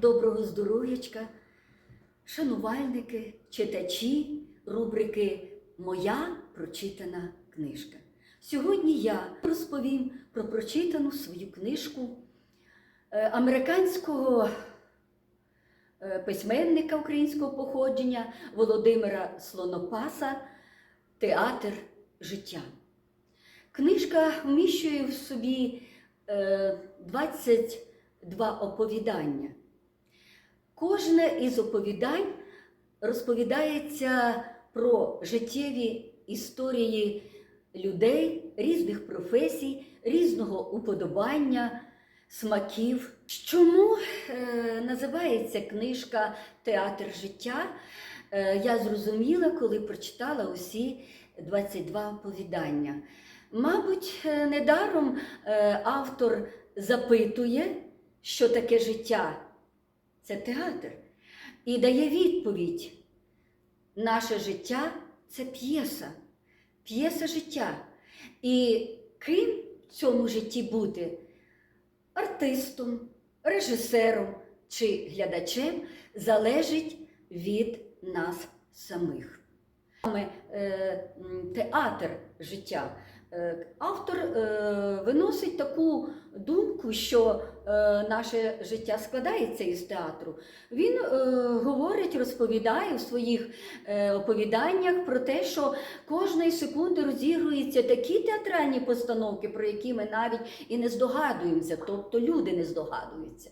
Доброго здоров'ячка, шанувальники, читачі рубрики Моя прочитана книжка. Сьогодні я розповім про прочитану свою книжку е, американського е, письменника українського походження Володимира Слонопаса Театр життя. Книжка вміщує в собі е, 22 оповідання. Кожне із оповідань розповідається про життєві історії людей різних професій, різного уподобання, смаків. Чому е, називається книжка Театр життя? Е, я зрозуміла, коли прочитала усі 22 оповідання. Мабуть, е, недаром автор запитує, що таке життя. Це театр. І дає відповідь. Наше життя це п'єса, п'єса життя. І ким в цьому житті бути? Артистом, режисером чи глядачем залежить від нас самих. Саме е, театр життя. Е, Автор е, виносить таку думку, що наше життя складається із театру. Він е, говорить, розповідає в своїх е, оповіданнях про те, що кожної секунди розігруються такі театральні постановки, про які ми навіть і не здогадуємося, тобто люди не здогадуються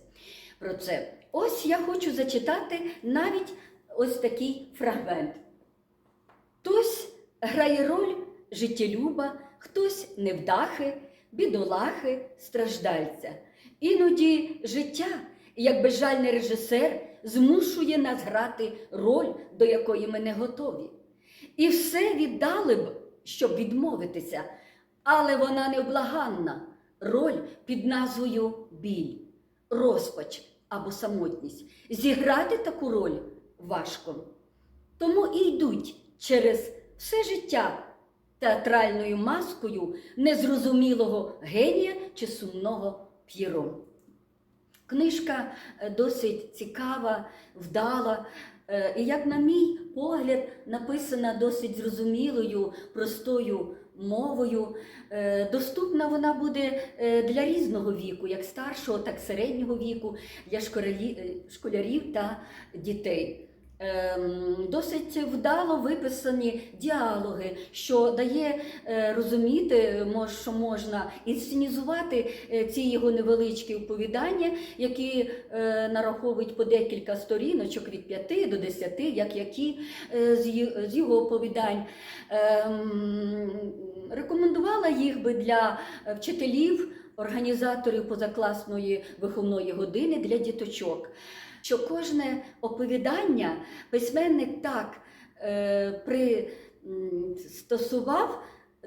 про це. Ось я хочу зачитати навіть ось такий фрагмент. Хтось грає роль життєлюба, хтось невдахи, бідолахи, страждальця. Іноді життя, як безжальний режисер, змушує нас грати роль, до якої ми не готові. І все віддали б, щоб відмовитися, але вона невблаганна роль під назвою біль, розпач або самотність. Зіграти таку роль важко. Тому і йдуть через все життя театральною маскою незрозумілого генія чи сумного п'єро. Книжка е, досить цікава, вдала. е, І, як на мій погляд, написана досить зрозумілою, простою мовою. Е, Доступна вона буде для різного віку, як старшого, так і середнього віку, для школярів та дітей. Ем, Досить вдало виписані діалоги, що дає е, розуміти, що можна інсценізувати е, ці його невеличкі оповідання, які е, нараховують по декілька сторіночок від 5 до 10, як які з його оповідань. Ем, Рекомендувала їх би для вчителів, організаторів позакласної виховної години для діточок що кожне оповідання письменник так е, пристосував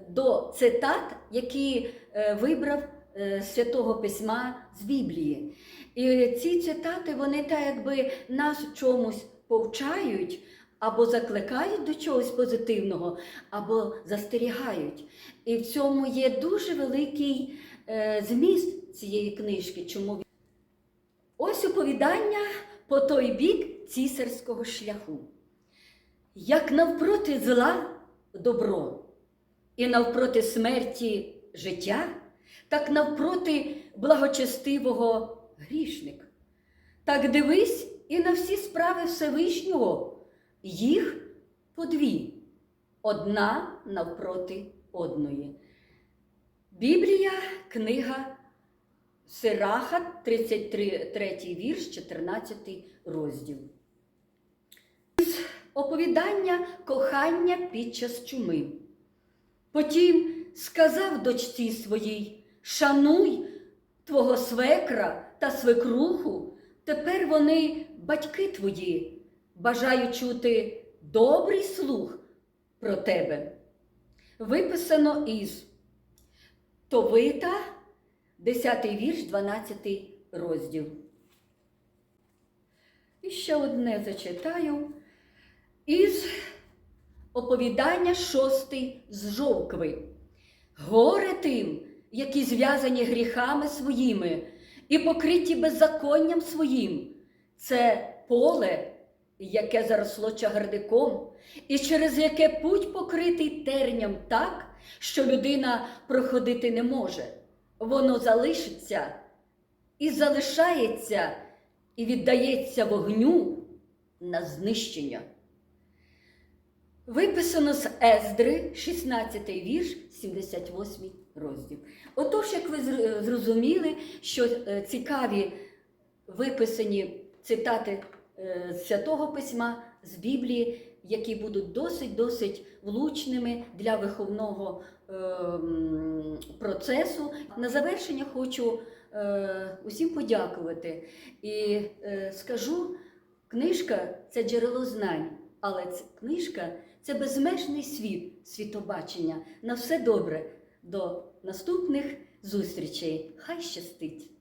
до цитат, які е, вибрав е, Святого Письма з Біблії. І ці цитати вони так якби нас чомусь повчають. Або закликають до чогось позитивного, або застерігають. І в цьому є дуже великий е, зміст цієї книжки. Чому Ось оповідання по той бік цісарського шляху. Як навпроти зла добро, і навпроти смерті життя, так навпроти благочестивого грішник. Так дивись і на всі справи Всевишнього, їх по дві, одна навпроти одної. Біблія, книга Сираха, 33 вірш, 14 розділ. Оповідання кохання під час чуми. Потім сказав дочці своїй: Шануй твого свекра та свекруху, тепер вони батьки твої, бажаю чути добрий слух про тебе. Виписано із Товита, 10 вірш, 12 розділ. І ще одне зачитаю із оповідання шостий з жовкви. Горе тим, які зв'язані гріхами своїми і покриті беззаконням своїм, це поле, яке заросло чагардиком, і через яке путь покритий терням так, що людина проходити не може. Воно залишиться і залишається, і віддається вогню на знищення. Виписано з Ездри, 16 вірш, 78 розділ. Отож, як ви зрозуміли, що е, цікаві виписані цитати е, Святого Письма, з Біблії, які будуть досить-досить влучними для виховного е, процесу. На завершення хочу е, усім подякувати і е, скажу, книжка це джерело знань, але книжка це безмежний світ, світобачення. На все добре. До наступних зустрічей. Хай щастить!